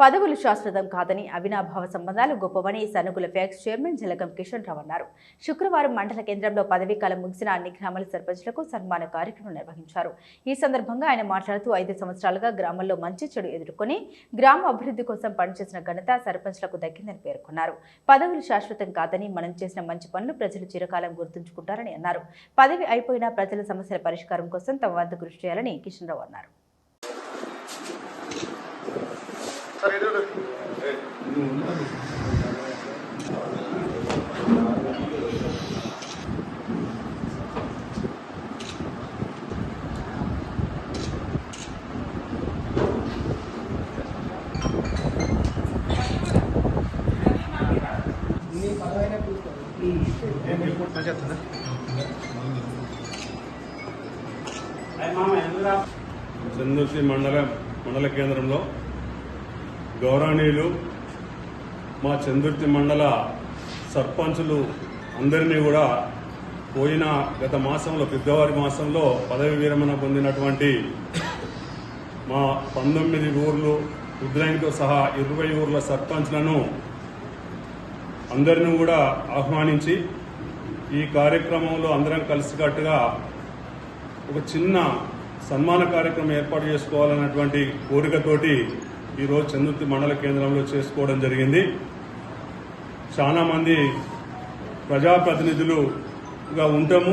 పదవులు శాశ్వతం కాదని అవినాభావ సంబంధాలు గొప్పవని సనుగుల ఫ్యాక్స్ చైర్మన్ జలగం కిషన్ రావు అన్నారు. శుక్రవారం మండల కేంద్రంలో పదవీకాలం ముగిసిన అన్ని గ్రామాల సర్పంచులకు సన్మాన కార్యక్రమం నిర్వహించారు. ఈ సందర్భంగా ఆయన మాట్లాడుతూ ఐదు సంవత్సరాలుగా గ్రామంలో మంచి చెడు ఎదుర్కొని గ్రామ అభివృద్ధి కోసం పనిచేసిన ఘనత సర్పంచ్లకు దక్కిందని పేర్కొన్నారు. పదవులు శాశ్వతం కాదని మనం చేసిన మంచి పనులు ప్రజలు చిరకాలం గుర్తుంచుకుంటారని అన్నారు. పదవి అయిపోయినా ప్రజల సమస్యల పరిష్కారం కోసం తమ వద్ద కృషి చేయాలని కిషన్ రావు అన్నారు. చందుర్తి మండల మండల కేంద్రంలో గౌరవనీయులు మా చందుర్తి మండల సర్పంచులు అందరినీ కూడా పోయిన గత మాసంలో ఫిబ్రవరి మాసంలో పదవి విరమణ పొందినటువంటి మా పంతొమ్మిది ఊర్లు ఉద్రాయినితో సహా ఇరవై ఊర్ల సర్పంచ్లను అందరిని కూడా ఆహ్వానించి ఈ కార్యక్రమంలో అందరం కలిసికట్టుగా ఒక చిన్న సన్మాన కార్యక్రమం ఏర్పాటు చేసుకోవాలన్నటువంటి కోరికతోటి ఈరోజు చందుర్తి మండల కేంద్రంలో చేసుకోవడం జరిగింది. చాలామంది ప్రజాప్రతినిధులుగా ఉంటాము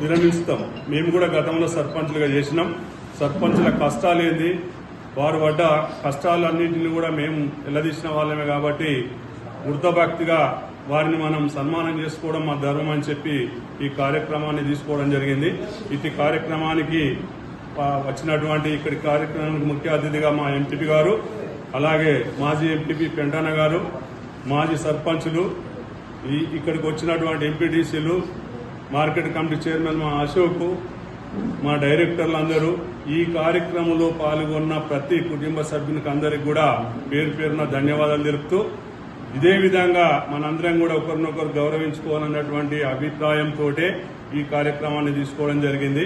విరమిస్తాం మేము కూడా గతంలో సర్పంచ్లుగా చేసినాం. సర్పంచ్ల కష్టాలు ఏంది వారు పడ్డ కష్టాలన్నింటినీ కూడా మేము ఎల్లదీసిన వాళ్ళమే కాబట్టి వృద్ధభక్తిగా వారిని మనం సన్మానం చేసుకోవడం మా ధర్మం అని చెప్పి ఈ కార్యక్రమాన్ని తీసుకోవడం జరిగింది. ఇటు కార్యక్రమానికి వచ్చినటువంటి ఇక్కడి కార్యక్రమానికి ముఖ్య అతిథిగా మా ఎంపీపీ గారు అలాగే మాజీ ఎంపీపీ పెంటన్న గారు మాజీ సర్పంచులు ఈ ఇక్కడికి వచ్చినటువంటి ఎంపీటీసీలు మార్కెట్ కమిటీ చైర్మన్ మా అశోక్ మా డైరెక్టర్లు అందరూ ఈ కార్యక్రమంలో పాల్గొన్న ప్రతి కుటుంబ సభ్యునికి అందరికి కూడా పేరు పేరున ధన్యవాదాలు తెలుపుతూ ఇదే విధంగా మనందరం కూడా ఒకరినొకరు గౌరవించుకోవాలన్నటువంటి అభిప్రాయంతో ఈ కార్యక్రమాన్ని తీసుకోవడం జరిగింది.